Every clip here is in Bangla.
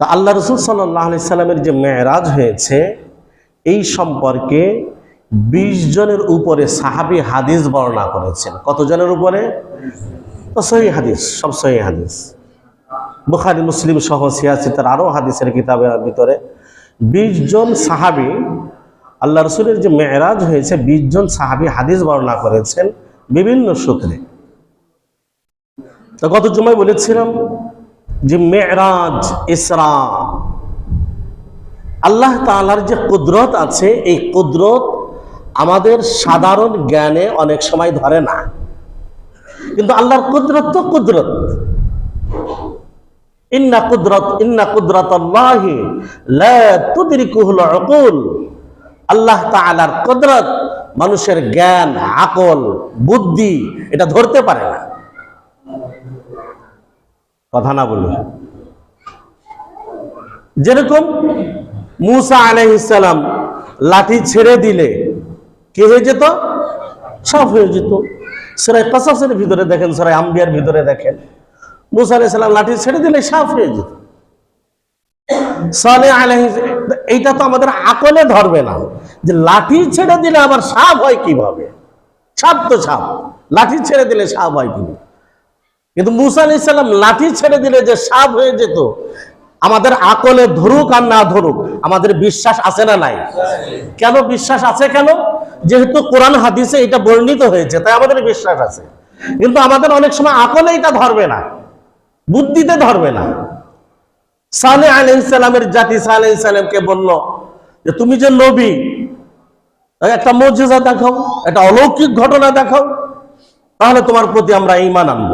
তা আল্লাহ রসুল সাল্লাহ সাল্লামের যে মেয়েরাজ হয়েছে, এই সম্পর্কে বিশ জনের উপরে সাহাবি হাদিস বর্ণনা করেছেন। কতজনের উপরে? তো সহি হাদিস, সব সহি হাদিস। বুখারি, মুসলিম সহ সিয়াসি তার আরও হাদিসের কিতাবের ভিতরে বিশ জন সাহাবি, আল্লাহ রসুলের যে মেয়েরাজ হয়েছে, বিশ জন সাহাবি হাদিস বর্ণনা করেছেন বিভিন্ন সূত্রে। তো গত জমায় বলেছিলাম যে মেয়েরাজ ইসরা। আল্লাহ তাআলার যে কুদরত আছে, এই কুদরত আমাদের সাধারণ জ্ঞানে অনেক সময় ধরে না। কিন্তু আল্লাহর কুদরত তো কুদরত। ইন্না কুদরত ইন্না কুদরত আল্লাহি তাআলার কুদরত মানুষের জ্ঞান, আকল, বুদ্ধি, এটা ধরতে পারে না। কথা না বলি যেরকম মুসা আলাইহিসসালাম লাঠি ছেড়ে দিলে, কি হয়ে যেত? সব হয়ে যেত। সেরাই কাসাসের ভিতরে দেখেন সেরাই আম্বিয়ার ভিতরে দেখেন। মুসা আলাইহিসসালাম লাঠি ছেড়ে দিলে সাফ হয়ে যেত। সালে আলাইহিস, এইটা তো আমাদের আকলে ধরবে না। যে লাঠি ছেড়ে দিলে আবার সাপ হয় কীভাবে? সাপ তো সাপ লাঠি ছেড়ে দিলে সাপ হয় কীভাবে? কিন্তু মুসা আলি সাল্লাম লাঠি ছেড়ে দিলে যে সাপ হয়ে যেত, আমাদের আকলে ধরুক আর না ধরুক, আমাদের বিশ্বাস আছে না নাই? কেন বিশ্বাস আছে কেন? যেহেতু কোরআন হাদিসে এটা বর্ণিত হয়েছে, তাই আমাদের বিশ্বাস আছে। কিন্তু আমাদের অনেক সময় আকলে এটা ধরবে না, বুদ্ধিতে ধরবে না। সালে আলাইসালামের জাতি, সালে সালামকে বলল যে, তুমি যে নবী একটা মর্যাদা দেখাও, একটা অলৌকিক ঘটনা দেখাও, তাহলে তোমার প্রতি আমরা ইমান আনব।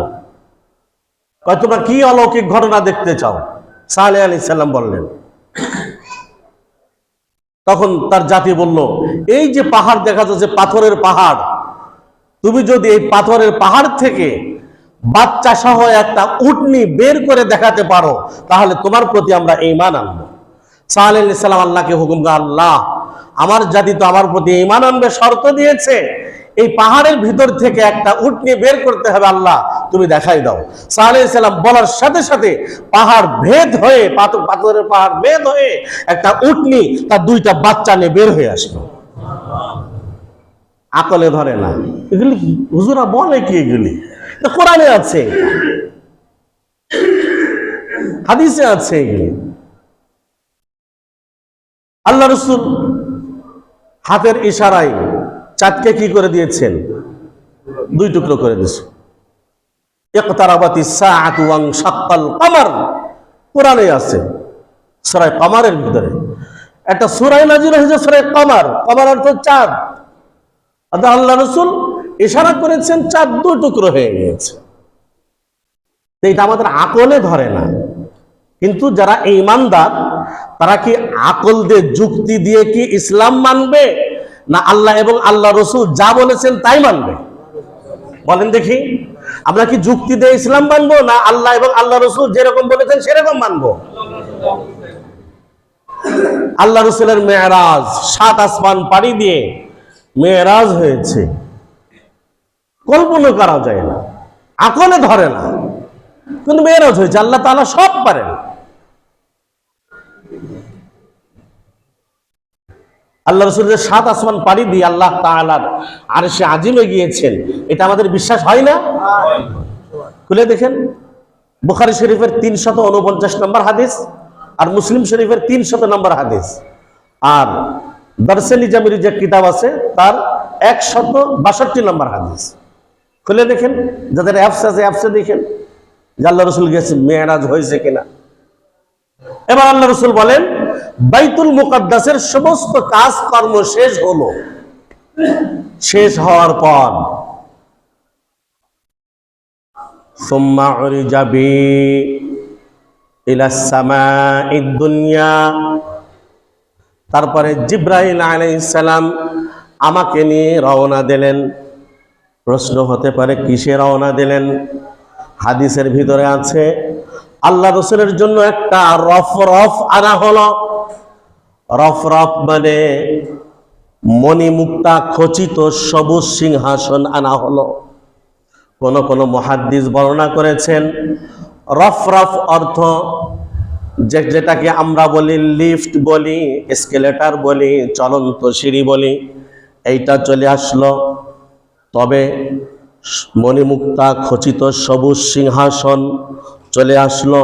তোমরা কি অলৌকিক ঘটনা দেখতে চাও? সালে আলী সাল্লাম বললেন। তখন তার জাতি বলল, এই যে পাহাড় দেখা যাচ্ছে, পাথরের পাহাড়। তুমি যদি এই পাথরের পাহাড় থেকে বাচ্চা সহ একটা উটনি বের করে দেখাতে পারো, তাহলে তোমার প্রতি আমরা ইমান আনব। সাল সাল্লাম আল্লাহকে হুকুম আল্লাহ, আমার জাতি তো আমার প্রতি ইমান আনবে, শর্ত দিয়েছে। পাহাড়ের ভিতর থেকে একটা উটনি বের করতে হবে আল্লাহ, তুমি দেখাই দাও। সালে সাল্লাম বলার সাথে সাথে পাহাড় ভেদ হয়ে পাথর পাথরের পাহাড় ভেদ হয়ে একটা উটনি তার দুইটা বাচ্চা নিয়ে বের হয়ে আসলো। আকলে ধরে না। এগুলি? হুজুরা বলে কি এগুলি? কোরআনে আছে। হাদিসে আছে এগুলি। আল্লাহ রসুল হাতের ইশারায় চাঁদকে কি করে দিয়েছেন? দুই টুকরো করে দিয়েছে। ইকতারাবাতি সাআতু ওয়াং শাক্কাল কমার। কোরআনে আছে। সূরা কমারের ভিতরে। একটা সূরা নাজিল হয়েছে অর্থ চাঁদ। রসুল করেছেন দু টুকরো হয়ে এটা আমাদের আকলে ধরে না। কিন্তু যারা ইমানদার, তারা কি আকল দিয়ে যুক্তি দিয়ে কি ইসলাম মানবে? না আল্লাহ এবং আল্লাহ রসুল যা বলেছেন তাই মানবে। বলেন দেখি, আমরা কি যুক্তি দিয়ে ইসলাম মানবো না আল্লাহ এবং আল্লাহ রসুল যেরকম বলেছেন সেরকম মানবো? আল্লাহ রসুলের মেয়েরাজ সাত আসমান পাড়ি দিয়ে মেয়েরাজ হয়েছে। কল্পনা করা যায় না আকলে ধরে না, কিন্তু মেয়েরাজ হয়েছে, আল্লাহ তাআলা সব পারেন। আল্লাহ রসুলের সাত আসমান পাড়ি দিয়ে আল্লাহ তাআলার আর সে আজিমে গিয়েছেন, এটা আমাদের বিশ্বাস হয় না? খুলে দেখেন, বুখারি শরীফের তিনশত উনপঞ্চাশ নম্বর হাদিস আর মুসলিম শরীফের তিনশত নম্বর হাদিস। আর দরসে নিজামির যে কিতাব আছে, তার একশত বাষট্টি নম্বর হাদিস। খুলে দেখেন, যাদের অ্যাপস আছে, অ্যাপসে দেখেন যে আল্লাহ রসুল গেছে, মেয়েরাজ হয়েছে কিনা। এবার আল্লাহ রসুল বলেন বাইতুল মুকাদ্দাসের সমস্ত কাজ কর্ম শেষ হলো। শেষ হওয়ার পর। সুম্মা যাবে তারপরে জিব্রাহিল আলাইসালাম আমাকে নিয়ে রওনা দিলেন। প্রশ্ন হতে পারে কিসে রওনা দিলেন? হাদিসের ভিতরে আছে আল্লাহ রসুলের জন্য একটা রফ রফ আনা হলো। রফ রফ মানে মণিমুক্তা খচিত সবুজ সিংহাসন আনা হলো। কোন কোন মহাদ্দিস বর্ণনা করেছেন, রফ রফ অর্থ যে যেটাকে আমরা বলি লিফট বলি, স্কেলেটার বলি, চলন্ত সিঁড়ি বলি, এইটা চলে আসলো। তবে মণিমুক্তা খচিত সবুজ সিংহাসন চলে আসলো।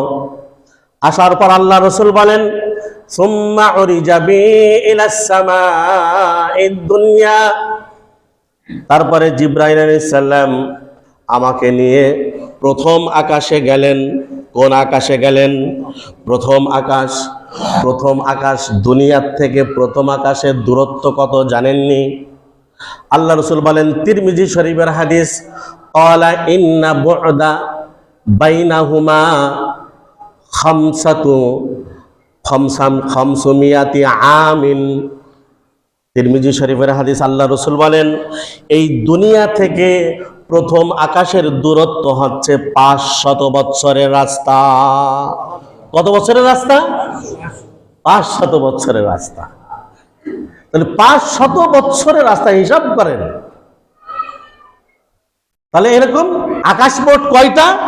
আসার পর আল্লাহ রসুল বলেন তারপরে জিব্রাইল আলাইহিস সালাম আমাকে নিয়ে প্রথম আকাশে গেলেন। কোন আকাশে গেলেন? প্রথম আকাশ প্রথম আকাশ দুনিয়ার থেকে প্রথম আকাশের দূরত্ব কত জানেননি? আল্লাহ রসুল বলেন, তিরমিজি শরীফের হাদিস অলা ইন্না বু'দা বাইনাহুমা খামসাতু খমসাম খমসুমিয়াতি আমিন। তিরমিজি শরীফের হাদিস আল্লাহ রসুল বলেন, এই দুনিয়া থেকে প্রথম আকাশের দূরত্ব হচ্ছে পাঁচ শত বৎসরের রাস্তা। কত বছরের রাস্তা? পাঁচ শত বৎসরের রাস্তা। তাহলে পাঁচ শত বৎসরের রাস্তা হিসাব করেন। তাহলে এরকম আকাশ মোট কয়টা?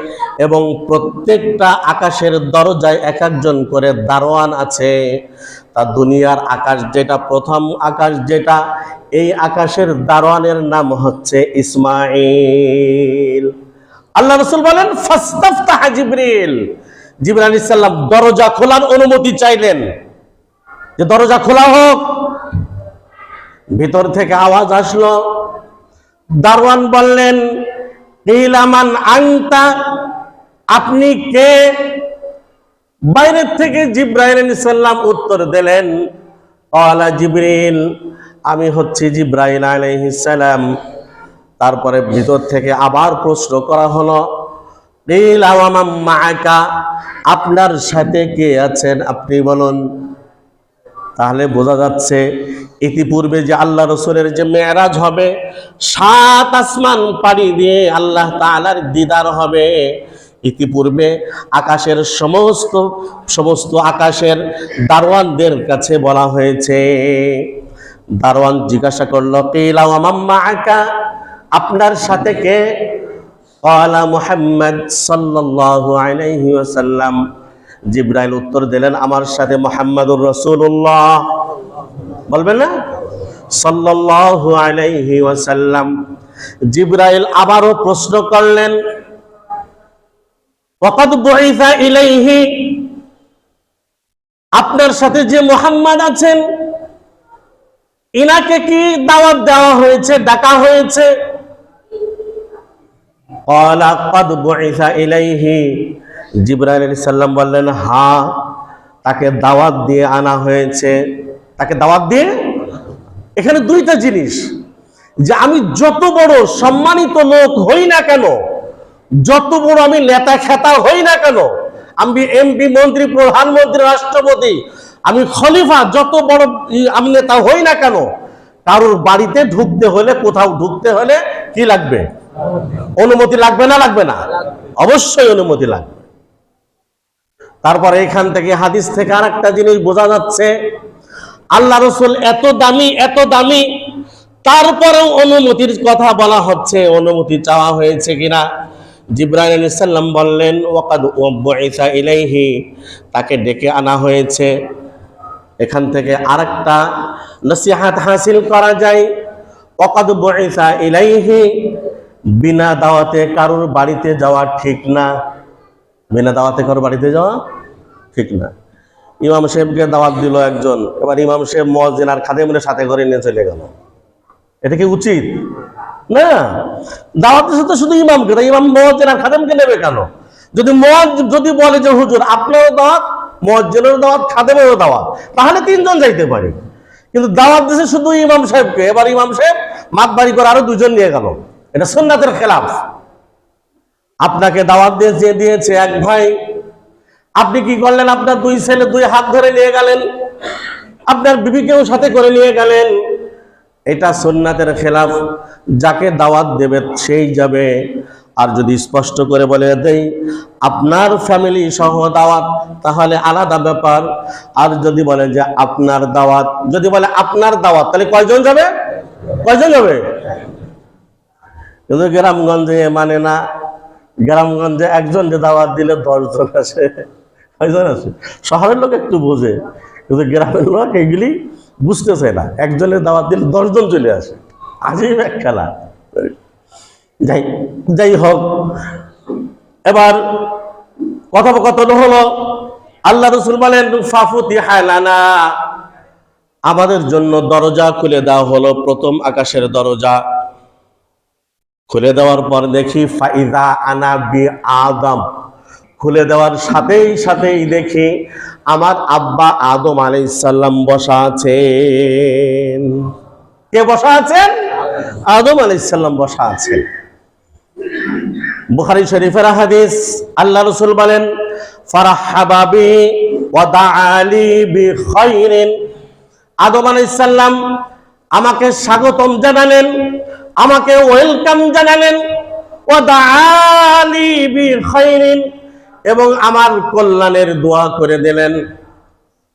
এবং প্রত্যেকটা আকাশের দরজায় এক একজন করে দারোয়ান আছে। তা দুনিয়ার আকাশ যেটা প্রথম আকাশ যেটা, এই আকাশের দারোয়ানের নাম হচ্ছে ইসমাইল আল্লাহ রসুল বলেন, ফাস্তাফতাহা আলাইহিস সালাম দরজা খোলার অনুমতি চাইলেন যে দরজা খোলা হোক। ভিতর থেকে আওয়াজ আসলো। দারওয়ান বললেন আংতা আপনি কে? বাইরের থেকে জিব্রাইল আলাইহিস উত্তর দিলেন আলা জিবরিল, আমি হচ্ছি জিব্রাইল আলাইহিস সালাম। তারপরে ভিতর থেকে আবার প্রশ্ন করা হলো আপনার সাথে কে আছেন আপনি বলুন? তাহলে বোঝা যাচ্ছে, ইতিপূর্বে যে আল্লাহ রসুলের যে মেয়েরাজ হবে, সাত আসমান পাড়ি দিয়ে আল্লাহ তাআলার দিদার হবে। ইতিপূর্বে আকাশের সমস্ত সমস্ত আকাশের দারোয়ানদের কাছে বলা হয়েছে। দারোয়ান জিজ্ঞাসা করল করল আকা আপনার সাথে কে? কলা মুহাম্মদ সাল্লাল্লাহু আলাইহি ওয়াসাল্লাম। জিব্রাইল উত্তর দিলেন, আমার সাথে মোহাম্মদুর রসুল্লাহ বলবেন না? সাল্লাল্লাহু আলাইহি ওয়াসাল্লাম। জিব্রাইল আবারও প্রশ্ন করলেন আপনার সাথে যে মোহাম্মদ আছেন, ইনাকে কি দাওয়াত দেওয়া হয়েছে, ডাকা হয়েছে? জিব্রাইল আলী সাল্লাম বললেন, হা, তাকে দাওয়াত দিয়ে আনা হয়েছে। তাকে দাওয়াত দিয়ে? এখানে দুইটা জিনিস। যে আমি যত বড় সম্মানিত লোক হই না কেন যত বড় আমি নেতা খেতা হই না কেন, আমি এমপি মন্ত্রী, প্রধানমন্ত্রী, রাষ্ট্রপতি, আমি খলিফা, যত বড় আমি নেতা হই না কেন, কারোর বাড়িতে ঢুকতে হলে, কোথাও ঢুকতে হলে কি লাগবে? অনুমতি লাগবে না লাগবে না? অবশ্যই অনুমতি লাগবে। তারপর এখান থেকে হাদিস থেকে আর একটা জিনিস বোঝা যাচ্ছে, আল্লাহ রসুল এত দামি এত দামি, তারপরেও অনুমতির কথা বলা হচ্ছে, অনুমতি চাওয়া হয়েছে কিনা? জিব্রাইল আলাইহিস সালাম বললেন, ওয়াকাদ উবইসা ইলাইহি। তাকে ডেকে আনা হয়েছে। এখান থেকে আরেকটা নসিহাত হাসিল করা যায়, ওয়াকাদ বুইসা ইলাইহি। বিনা দাওয়াতে কারোর বাড়িতে যাওয়া ঠিক না। বিনা দাওয়াতে কারোর বাড়িতে যাওয়া ঠিক না। ইমাম সাহেবকে দাওয়াত দিল একজন। এবার ইমাম সাহেব মসজিদ আর খাদেমের সাথে করে নিয়ে চলে গেল। এটা কি উচিত? না। দাওয়াত দিচ্ছে তো শুধু ইমামকে, তাই ইমাম মসজিদ আর খাদেমকে নেবে কেন? যদি যদি বলে যে, হুজুর, আপনারও দাওয়াত মসজিদেরও দাওয়াত, খাদেমেরও দাওয়াত তাহলে তিনজন যাইতে পারে। কিন্তু দাওয়াত দিছে শুধু ইমাম সাহেবকে, এবার ইমাম সাহেব মাত বাড়ি করে আরও দুজন নিয়ে গেল। এটা সুন্নাতের খেলাফ। আপনাকে দাওয়াত দিয়ে যে দিয়েছে এক ভাই, আপনি কি করলেন? আপনার দুই ছেলে দুই হাত ধরে নিয়ে গেলেন। আপনার বিবিকেও সাথে করে নিয়ে গেলেন। এটা সুন্নাতের খেলাফ, যাকে দাওয়াত দেবে সেই যাবে। আর যদি স্পষ্ট করে বলে দেই, আপনার ফ্যামিলি সহ দাওয়াত, তাহলে আলাদা ব্যাপার। আর যদি বলে যে আপনার দাওয়াত, যদি বলে আপনার দাওয়াত, তাহলে কয়জন যাবে? কয়জন যাবে? কিন্তু গ্রামগঞ্জে মানে না। গ্রামগঞ্জে একজন যে দাওয়াত দিলে দশজন আসে। কয়জন আসে? শহরের লোক একটু বোঝে। কিন্তু গ্রামের লোক এগুলি বুঝতেছে না। একজনের দাওয়াত দিলে দশজন চলে আসে। আজীব এক খেলা। যাই যাই হোক, এবার কথোপকথন হলো, আল্লাহ রসুল বলেন ফাফুতি হায়লানা আমাদের জন্য দরজা খুলে দেওয়া হলো, প্রথম আকাশের দরজা। খুলে দেওয়ার পর দেখি, ফাইদা আনা বি আদম। খুলে দেওয়ার সাথেই সাথেই দেখি আমার আব্বা আদম আলাইসাল্লাম বসা আছেন। কে বসা আছেন? আদম আলাইসাল্লাম বসা আছেন। বুখারি শরীফের হাদিস, আল্লাহ রসুল বলেন বিখাইরিন আদম আলাইসাল্লাম আমাকে স্বাগতম জানালেন, আমাকে ওয়েলকাম জানালেন ওয়াদাআলি বিখাইরিন এবং আমার কল্যাণের দোয়া করে দিলেন।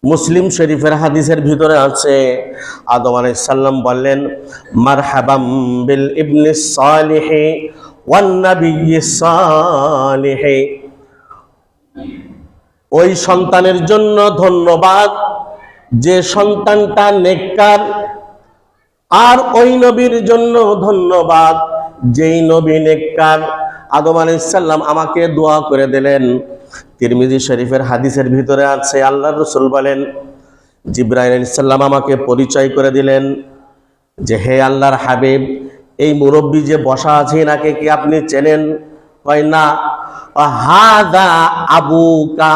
মুসলিম শরীফের হাদিসের ভিতরে আছে, আদম আলাইসাল্লাম বললেন, মারহাবাম বিল ইবনে সালিহি সালিহি। ওই সন্তানের জন্য ধন্যবাদ। যে সন্তানটা নেককার, আর ওই নবীর জন্য ধন্যবাদ। যেই নবী নেককার আদম আলাইসাল্লাম আমাকে দোয়া করে দিলেন। তিরমিজি শরীফের হাদিসের ভিতরে আছে আল্লাহ রসুল বলেন জিব্রাহিম আলাইসাল্লাম আমাকে পরিচয় করে দিলেন যে, হে আল্লাহর হাবিব, এই মুরব্বী যে বসা আছে নাকে কি আপনি চেনেন? কয়, না। হাদা আবুকা,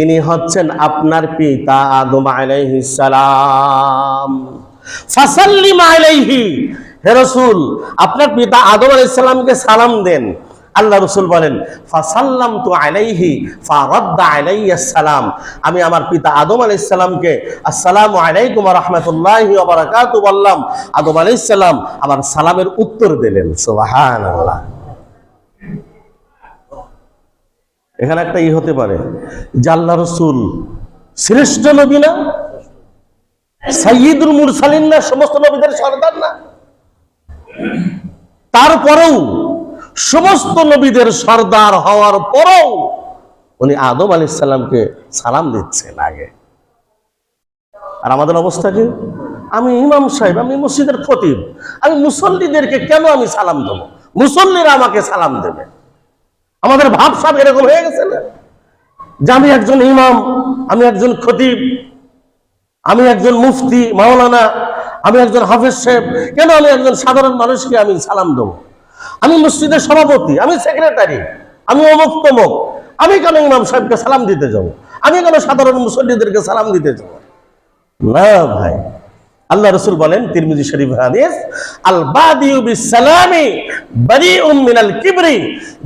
ইনি হচ্ছেন আপনার পিতা আদম আলাইহিস সালাম। ফাসাল্লিম আলাইহি। হে রাসূল, আপনার পিতা আদম আলাইহিস সালামকে সালাম দেন। আল্লাহ রসুল বলেন ফাসাল্লাম তো আলাইহি ফারাদ্দা আলাইহিস সালাম। আমি আমার পিতা আদম আলাইহিস সালামকে আসসালামু আলাইকুম রাহমাতুল্লাহি ওয়া বারাকাতু বললাম। আদম আলাইহিস সালাম আমার সালামের উত্তর দিলেন, সুবহানাল্লাহ। এখানে একটা ই হতে পারে, যে আল্লাহ রসুল শ্রেষ্ঠ নবী না সাইয়দুল মুরসালিন না, সমস্ত নবীদের সর্দার না। তারপরেও সমস্ত নবীদের সর্দার হওয়ার পরেও উনি আদম আলী সাল্লামকে সালাম দিচ্ছেন আগে। আর আমাদের অবস্থা কি? আমি ইমাম সাহেব, আমি মসজিদের খতিব। আমি মুসল্লিদেরকে কেন আমি সালাম দেবো? মুসল্লিরা আমাকে সালাম দেবে। আমাদের ভাব সব এরকম হয়ে গেছে না? যে আমি একজন ইমাম, আমি একজন খতিব, আমি একজন মুফতি, মাওলানা, আমি একজন হাফেজ সাহেব, কেন আমি একজন সাধারণ মানুষকে আমি সালাম দেবো? আমি মসজিদের সভাপতি, আমি সেক্রেটারি, আমি অমুক তমুক আমি কেন ইমাম সাহেবকে সালাম দিতে যাব? আমি কেন সাধারণ মুসল্লিদেরকে সালাম দিতে যাব? না ভাই। আল্লাহ রসুল বলেন, তিরমিজি শরীফ হাদিস আল বাদিউ বিসালামি বারিউম মিনাল কিবরি।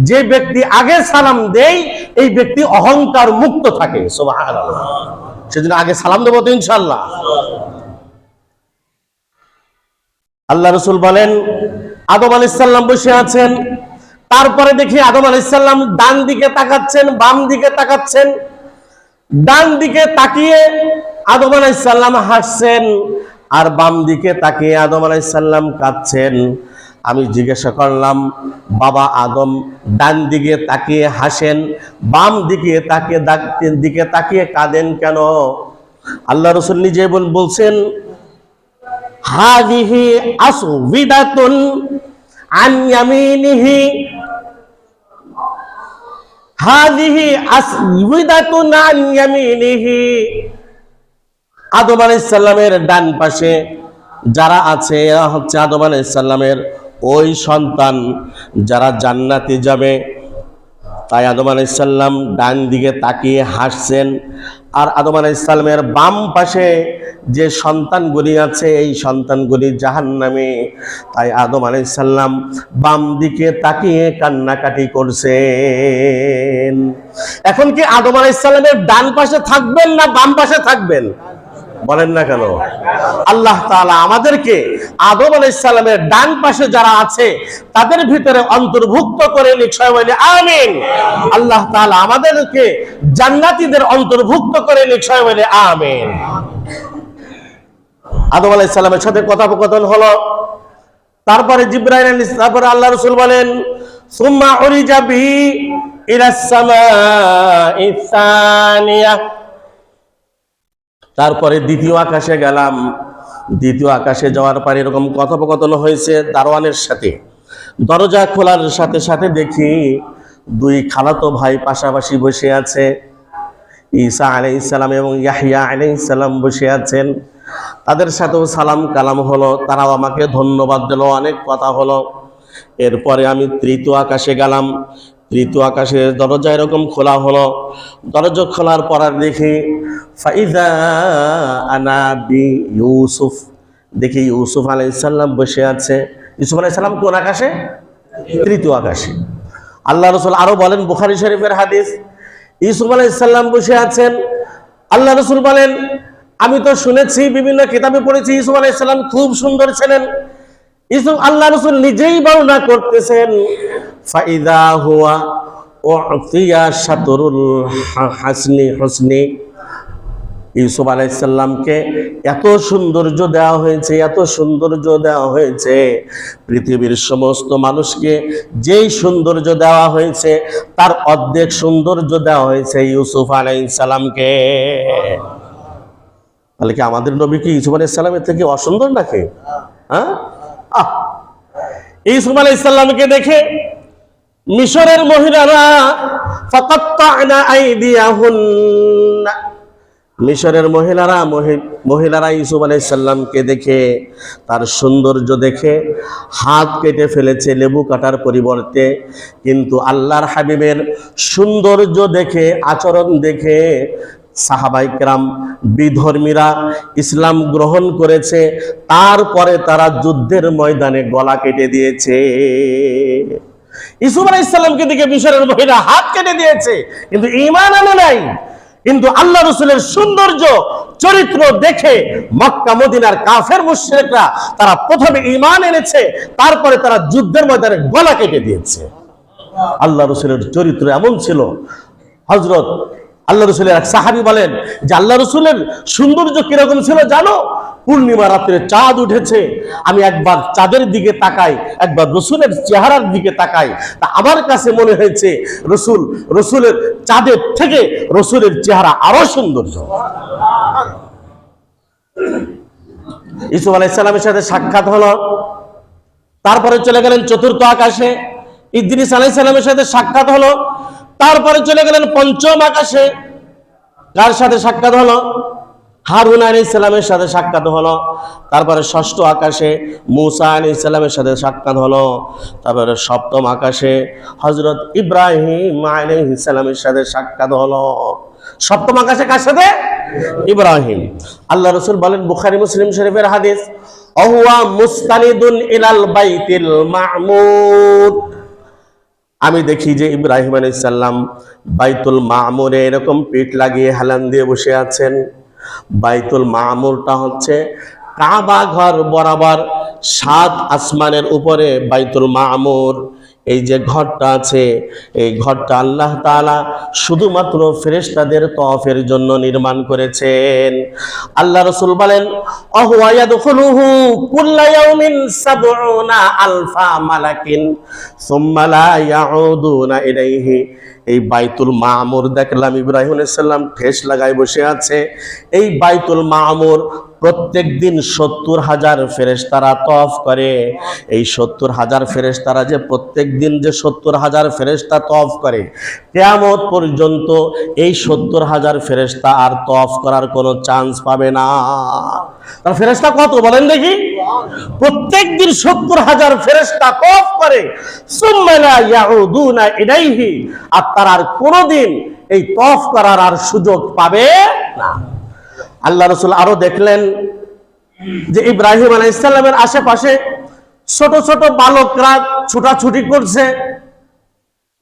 যে ব্যক্তি আগে সালাম দেয়, এই ব্যক্তি অহংকার মুক্ত থাকে। সুবহানাল্লাহ। সেজন্য আগে সালাম দেবো তো ইনশাআল্লাহ। আল্লাহ রসুল বলেন আদম আলাইসাল্লাম বসে আছেন। তারপরে দেখি আদম আলাইসাল্লাম ডান দিকে তাকাচ্ছেন, বাম দিকে তাকাচ্ছেন। ডান দিকে তাকিয়ে আদম আলাইসাল্লাম হাসছেন আর বাম দিকে তাকিয়ে আদম আলাইসাল্লাম কাঁদছেন। আমি জিজ্ঞাসা করলাম, বাবা আদম ডান দিকে তাকিয়ে হাসেন, বাম দিকে তাকিয়ে দিকে তাকিয়ে কাঁদেন কেন? আল্লাহ রসুল নিজে বল- বলছেন হাদিহি আসবিদাতুন আন ইয়ামিনিহি। হাদিহি আসবিদাতুন আন ইয়ামিনিহি। আদম আলাইসাল্লামের ডান পাশে যারা আছে, এরা হচ্ছে আদম আলাইসাল্লামের ওই সন্তান, যারা জান্নাতে যাবে। তাই আদম আলাইসাল্লাম ডান দিকে তাকিয়ে হাসছেন। আর আদম আলাইসাল্লামের বাম পাশে যে সন্তানগুলি আছে, এই সন্তানগুলি জাহান নামে তাই আদম আলাইসাল্লাম বাম দিকে তাকিয়ে কান্নাকাটি করছেন। এখন কি আদম আলাইসাল্লামের ডান পাশে থাকবেন না বাম পাশে থাকবেন? বলেন না কেন? আল্লাহ তাআলা আমাদেরকে আদম আলাইসাল্লামের ডান পাশে যারা আছে, তাদের ভিতরে অন্তর্ভুক্ত করে আমিন। আল্লাহ তাআলা আমাদেরকে জান্নাতীদের অন্তর্ভুক্ত করে বলে আমিন। আদম আলাইসাল্লামের সাথে কথোপকথন হলো। তারপরে আলাইহিস তারপরে আল্লাহ রসুল বলেন, সুম্মা উরিজা বিহি ইলা সামাই সানিয়া। তারপরে দ্বিতীয় আকাশে গেলাম। দ্বিতীয় আকাশে যাওয়ার পরে এরকম কথোপকথন হয়েছে দারোয়ানের সাথে। দরজা খোলার সাথে সাথে দেখি দুই খালাতো ভাই পাশাপাশি বসে আছে। ঈসা আলাইসালাম এবং ইয়াহিয়া আলাইসালাম বসে আছেন। তাদের সাথেও সালাম কালাম হলো, তারাও আমাকে ধন্যবাদ দিল, অনেক কথা হলো। এরপরে আমি তৃতীয় আকাশে গেলাম। তৃতীয় আকাশে দরজা এরকম খোলা হলো। দরজা খোলার পর দেখি বি ইউসুফ। দেখি ইউসুফ আলাইসাল্লাম বসে আছে। ইউসুফ আলাইসাল্লাম কোন আকাশে? তৃতীয় আকাশে। আল্লাহ রসুল আরও বলেন, বুখারি শরীফের হাদিস, ইউসুফ আলাইসাল্লাম বসে আছেন। আল্লাহ রসুল বলেন, আমি তো শুনেছি, বিভিন্ন কিতাবে পড়েছি, ইউসুফ আলাইসাল্লাম খুব সুন্দর ছিলেন। ইউসুফ, আল্লাহ রসুল নিজেই বর্ণনা করতেছেন ফাইদা হুয়া উতিয়া শাতরুল হা- হাসনি হসনি। ইউসুফ আলাইসাল্লামকে এত সৌন্দর্য দেওয়া হয়েছে, এত সৌন্দর্য দেওয়া হয়েছে। পৃথিবীর সমস্ত মানুষকে যেই সৌন্দর্য দেওয়া হয়েছে, তার অর্ধেক সৌন্দর্য দেওয়া হয়েছে ইউসুফ আলাইসাল্লামকে তাহলে কি আমাদের নবী কি ইউসুফ আলাইসাল্লামের থেকে অসুন্দর নাকি? হ্যাঁ? আহ! ইউসুফ আলাইসাল্লামকে দেখে মিশরের মহিলারা মিশরের মহিলারা, মহি- মহিলারা ইউসুফ আলাইসাল্লামকে দেখে, তার সৌন্দর্য দেখে, হাত কেটে ফেলেছে লেবু কাটার পরিবর্তে, কিন্তু আল্লাহর হাবিবের সৌন্দর্য দেখে, আচরণ দেখে সাহাবাইকরাম বিধর্মীরা ইসলাম গ্রহণ করেছে, তারপরে তারা যুদ্ধের ময়দানে গলা কেটে দিয়েছে। ইসুফ আলাইসাল্লামকে দিকে মিশরের মহিলা হাত কেটে দিয়েছে, কিন্তু ইমান আনে নাই। কিন্তু আল্লাহ রসুলের সৌন্দর্য, চরিত্র দেখে মক্কা, মদিনার কাফের মুশ্রিকরা তারা প্রথমে ইমান এনেছে, তারপরে তারা যুদ্ধের ময়দানে গলা কেটে দিয়েছে। আল্লাহ রসুলের চরিত্র এমন ছিল। হজরত আল্লাহ রসুলের এক সাহাবি বলেন যে, আল্লাহ রসুলের সৌন্দর্য কীরকম ছিল জানো? পূর্ণিমা রাত্রে চাঁদ উঠেছে। আমি একবার চাঁদের দিকে তাকাই, একবার রসুলের চেহারার দিকে তাকাই। তা আমার কাছে মনে হয়েছে, রসুল, রসুলের চাঁদের থেকে রসুলের চেহারা আরও সৌন্দর্য। ইসুফ আলাইসাল্লামের সাথে সাক্ষাৎ হলো। তারপরে চলে গেলেন চতুর্থ আকাশে। ইদ্রিস আলাইসাল্লামের সাথে সাক্ষাৎ হলো। তারপরে চলে গেলেন পঞ্চম আকাশে। কার সাথে সাক্ষাৎ হলো? হারুন আলী ইসলামের সাথে সাক্ষাৎ হলো। তারপরে ষষ্ঠ আকাশে মুসা আলী ইসলামের সাথে সাক্ষাৎ হলো। তারপরে সপ্তম আকাশে হজরত ইব্রাহিম আলী ইসলামের সাথে সাক্ষাৎ হলো। সপ্তম আকাশে কার সাথে? ইব্রাহিম। আল্লাহ রসুল বলেন, বুখারি, মুসলিম শরীফের হাদিস, অহুয়া মুস্তানিদুন ইলাল বাইতিল মাহমুদ আমি দেখি যে ইব্রাহিম আলাইসাল্লাম বাইতুল মামুরে এরকম পিঠ লাগিয়ে হেলান দিয়ে বসে আছেন। বাইতুল মামুরটা হচ্ছে কাবা ঘর বরাবর সাত আসমানের উপরে বাইতুল মামুর। এই যে ঘরটা আছে, এই ঘরটা আল্লাহ তাআলা শুধুমাত্র ফেরেশতাদের তফের জন্য নির্মাণ করেছেন। আল্লাহ রসুল বলেন আলফা মালাকিন এই বাইতুল মামুর দেখলাম ইব্রাহিম সালাম ঠেস লাগায় বসে আছে। এই বাইতুল মামুর প্রত্যেক দিন সত্তর হাজার ফেরেশতারা তফ করে। এই সত্তর হাজার ফেরেশতারা যে প্রত্যেক দিন যে সত্তর হাজার ফেরেশতা তফ করে, কেয়ামত পর্যন্ত এই সত্তর হাজার ফেরেশতা আর তফ করার কোনো চান্স পাবে না। তার ফেরেশতা কত বলেন দেখি? প্রত্যেক দিন সত্তর হাজার ফেরেশতা তফ করে। সুম্মা লা ইয়াউদুনা আর তারা আর কোনোদিন এই তফ করার আর সুযোগ পাবে না। আল্লাহ রসুল আরও দেখলেন যে ইব্রাহিম আলাইসাল্লামের আশেপাশে ছোট ছোট বালকরা ছুটাছুটি করছে।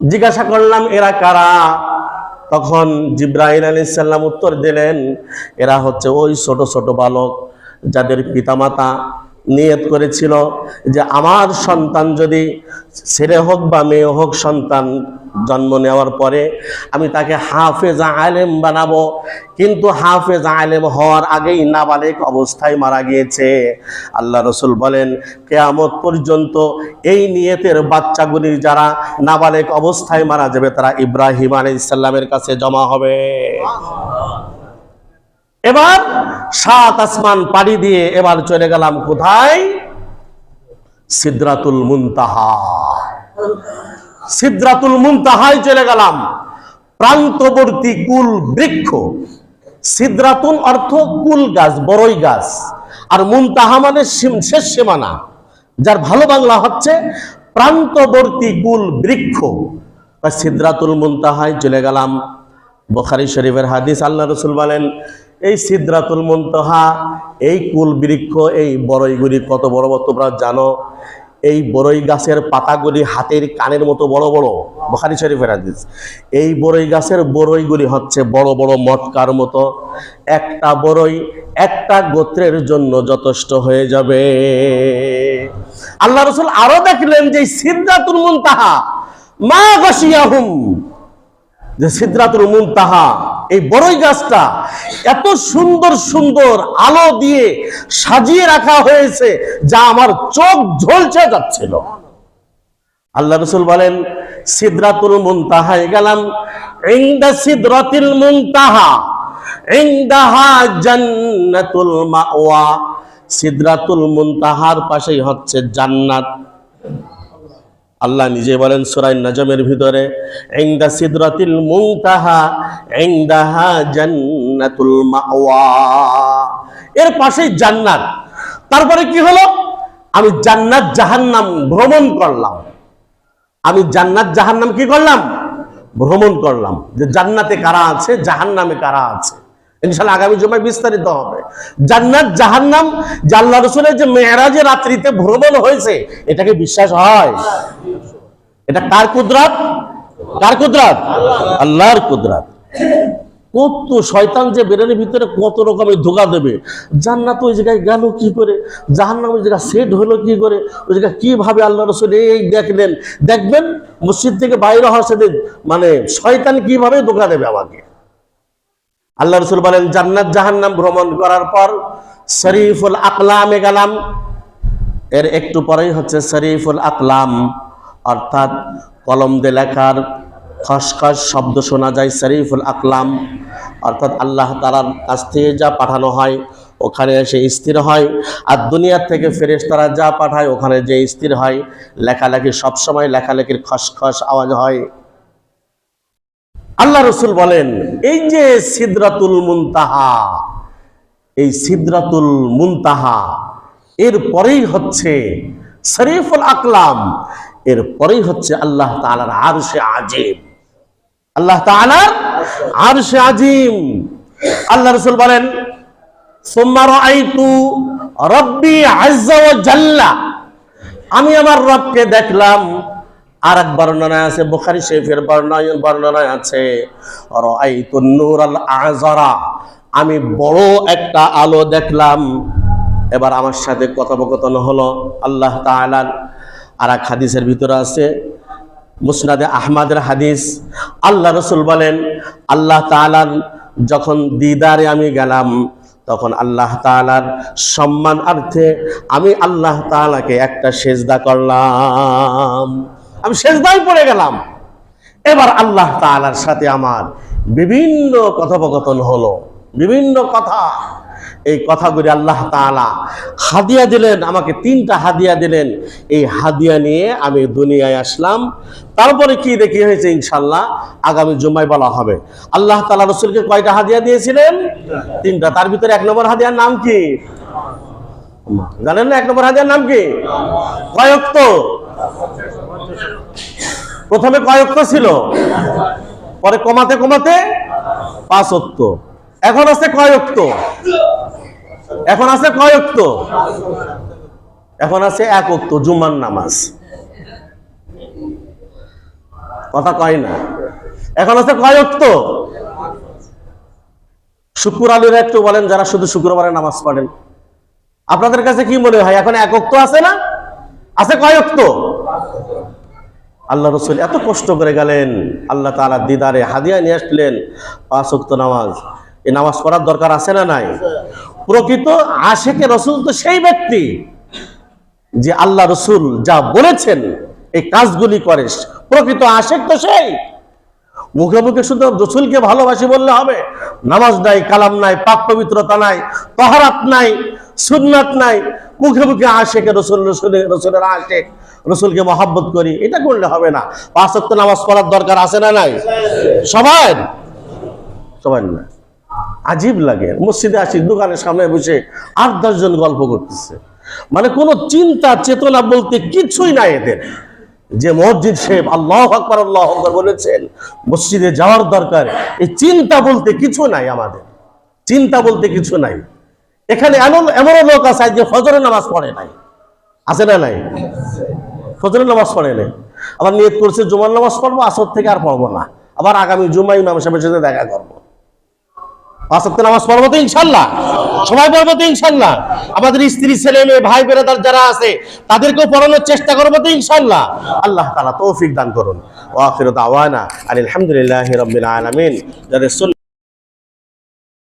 জিজ্ঞাসা করলাম, এরা কারা? তখন জিব্রাহিম আলী সাল্লাম উত্তর দিলেন, এরা হচ্ছে ওই ছোট ছোট বালক যাদের পিতামাতা নিয়ত করেছিল যে আমার সন্তান যদি ছেলে হোক বা মেয়ে হোক সন্তান জন্ম নেওয়ার পরে আমি তাকে হাফেজ আলেম বানাবো। কিন্তু হাফেজ আলেম হওয়ার আগেই নাবালেক অবস্থায় মারা গিয়েছে। আল্লাহ রসুল বলেন, কেয়ামত পর্যন্ত এই নিয়তের বাচ্চাগুলি যারা নাবালেক অবস্থায় মারা যাবে, তারা ইব্রাহিম আলী ইসাল্লামের কাছে জমা হবে। এবার সাত আসমান পাড়ি দিয়ে এবার চলে গেলাম কোথায়? সিদ্রাতুল মুনতাহা। সিদ্রাতুল মুনতাহায় চলে গেলাম। প্রান্তবর্তী কুল বৃক্ষ। সিদ্রাতুন অর্থ কুল গাছ, বড়ই গাছ। আর মুনতাহা মানে শেষ সীমানা। যার ভালো বাংলা হচ্ছে প্রান্তবর্তী কুল বৃক্ষ। বা সিদ্রাতুল মুনতাহায় চলে গেলাম। বখারি শরীফের হাদিস আল্লাহ রসুল বলেন এই সিদ্রাতুল মুনতাহা, এই কুল বৃক্ষ, এই বড়ইগুলি কত বড় বড় তোমরা জানো? এই বড়ই গাছের পাতাগুলি হাতের কানের মতো বড় বড়। বখারি শরীফের হাদিস। এই বড়ই গাছের বড়ইগুলি হচ্ছে বড় বড় মটকার মতো। একটা বড়ই একটা গোত্রের জন্য যথেষ্ট হয়ে যাবে। আল্লাহ রসুল আরও দেখলেন যে সিদ্ধাতুল মুনতাহা, মা গাছিয়াহুম যে সিদ্ধাতুল মুনতাহা এই বড়ই গাছটা এত সুন্দর সুন্দর আলো দিয়ে সাজিয়ে রাখা হয়েছে যা আমার চোখ ঝলছে যাচ্ছিল। আল্লাহ রসুল বলেন, সিদ্রাতুল মুনতাহায় গেলাম ইংদা সিদ্রাতিল মুনতাহা ইংদাহা জান্নাতুল মাওয়া সিদ্রাতুল মুনতাহার পাশেই হচ্ছে জান্নাত আল্লাহ নিজে বলেন সুরাই নাজমের ভিতরে ইংদা সিদরাতিল মুনতাহা ইংদাহা জান্নাতুল মাওয়া। এর পাশেই জান্নাত। তারপরে কি হলো? আমি জান্নাত জাহান্নাম ভ্রমণ করলাম। আমি জান্নাত জাহান্নাম কি করলাম? ভ্রমণ করলাম। যে জান্নাতে কারা আছে? জাহান্নামে কারা আছে? ইনশাল্লাহ আগামী জমায় বিস্তারিত হবে। জান্নাত জাহান্নাম, যে আল্লাহ রসুলের যে মেয়েরাজে রাত্রিতে ভ্রমণ হয়েছে, এটাকে বিশ্বাস হয়? এটা কার কুদরাত? কার কুদরাত? আল্লাহর কুদরাত। কত শয়তান যে বেরেনের ভিতরে কত রকমের ধোকা দেবে। জান্নাত ওই জায়গায় গেল কি করে? জাহান্নাম ওই জায়গায় সেট হলো কি করে? ওই জায়গায় কীভাবে আল্লাহ রসুল এই দেখলেন? দেখবেন, মসজিদ থেকে বাইরে হওয়ার সাথে মানে শয়তান কীভাবে ধোকা দেবে আমাকে? আল্লাহ রসুল বলেন, জান্নাত, জাহান্নাম ভ্রমণ করার পর শরীফুল আকলামে গেলাম। এর একটু পরেই হচ্ছে শরীফুল আকলাম। অর্থাৎ কলম দিয়ে লেখার খসখস শব্দ শোনা যায় শরীফুল আকলাম। অর্থাৎ আল্লাহ তালার কাছ থেকে যা পাঠানো হয়, ওখানে এসে স্থির হয়। আর দুনিয়ার থেকে ফেরেশতারা যা পাঠায়, ওখানে যে স্থির হয়, লেখালেখি সবসময় লেখালেখির খসখস আওয়াজ হয়। আল্লাহ রসুল বলেন, এই যে সিদ্রাতুল মুনতাহা, এই সিদ্রাতুল মুনতাহা, এর পরেই হচ্ছে শরীফুল আকলাম। এর পরেই হচ্ছে আল্লাহ তাআলার আরশে আজিম। আল্লাহ তাআলার আরশে আজিম। আল্লাহ রসুল বলেন রব্বি জাল্লা। আমি আমার রবকে দেখলাম আর এক বর্ণনায় আছে, বুখারি শরীফের বর্ণনায় বর্ণনায় আছে আযরা। আমি বড় একটা আলো দেখলাম। এবার আমার সাথে কথোপকথন হলো, আল্লাহ তাআলার আর এক হাদিসের ভিতরে আছে, মুসনাদে আহমাদের হাদিস। আল্লাহ রসুল বলেন, আল্লাহ তাআলার যখন দিদারে আমি গেলাম, তখন আল্লাহ তাআলার সম্মানার্থে আমি আল্লাহ তাআলাকে একটা সেজদা করলাম। আমি সেজদায় পড়ে গেলাম। এবার আল্লাহ তাআলার সাথে আমার বিভিন্ন কথোপকথন হলো, বিভিন্ন কথা। এই কথাগুলি আল্লাহ তাআলা হাদিয়া দিলেন, আমাকে তিনটা হাদিয়া দিলেন। এই হাদিয়া নিয়ে আমি দুনিয়ায় আসলাম। তারপরে কি দেখি হয়েছে ইনশাল্লাহ আগামী জুম্মায় বলা হবে। আল্লাহ তাআলা রসুলকে কয়টা হাদিয়া দিয়েছিলেন? তিনটা। তার ভিতরে এক নম্বর হাদিয়ার নাম কি? জানেন না এক নম্বর হাদিয়ার নাম কি? কয়ক্ত। প্রথমে কয়ক্ত ছিল। পরে কমাতে কমাতে পাঁচ অক্ত এখন আছে কয়ক্ত। এখন আছে কয়ক্ত এখন আছে এক অক্ত জুমার নামাজ। কথা কয় না। এখন আছে কয়ক্ত শুক্র আলীরা একটু বলেন যারা শুধু শুক্রবারে নামাজ পড়েন। আপনাদের কাছে কি মনে হয়, এখন এক অক্ত আছে না? আছে কয় অক্ত আল্লাহ রসুল এত কষ্ট করে গেলেন, আল্লাহ তালা দিদারে হাদিয়া নিয়ে আসলেন, পাঁচ অক্ত নামাজ। এই নামাজ পড়ার দরকার আছে না নাই? প্রকৃত আশেকে রসুল তো সেই ব্যক্তি যে আল্লাহ রসুল যা বলেছেন, এই কাজগুলি করে। প্রকৃত আশেক তো সেই। মুখে মুখে শুধু রসুলকে ভালোবাসি বললে হবে। নামাজ নাই, কালাম নাই, পাক পবিত্রতা নাই, তহারাত নাই, সুন্নাত নাই। মুখে মুখে আশেকে রসুল রসুল, রসুলের আশেক রসুলকে মহাব্বত করি, এটা করলে হবে না। পাঁচ নামাজ পড়ার দরকার আছে না নাই? সবাই? সবাই না। আজীব লাগে। মসজিদে আসি, দোকানের সামনে বসে আট দশজন গল্প করতেছে। মানে কোনো চিন্তা, চেতনা বলতে কিছুই নাই এদের। যে মসজিদ সাহেব আল্লাহ আকবর আল্লাহ আকবর বলেছেন, মসজিদে যাওয়ার দরকার। এই চিন্তা বলতে কিছু নাই আমাদের। চিন্তা বলতে কিছু নাই। এখানে এমন, এমনও লোক আছে যে ফজরের নামাজ পড়ে নাই। আছে না নাই? ফজরের নামাজ পড়ে নাই। আবার নিয়ত করছে, জুমার নামাজ পড়ব, আসর থেকে আর পড়ব না। আবার আগামী জুমাই ইমাম সাথে দেখা করব। পাঁচ ওয়াক্ত নামাজ পড়ব তো ইনশাল্লাহ সবাই পড়ব তো ইনশাল্লাহ আমাদের স্ত্রী, ছেলে, মেয়ে, ভাই বেড়াদার যারা আছে, তাদেরকেও পড়ানোর চেষ্টা করব তো ইনশাল্লাহ আল্লাহ তালা তৌফিক দান করুন। ওয়াফির দাওয়ানা আলহামদুলিল্লাহ রবিল আলমিন।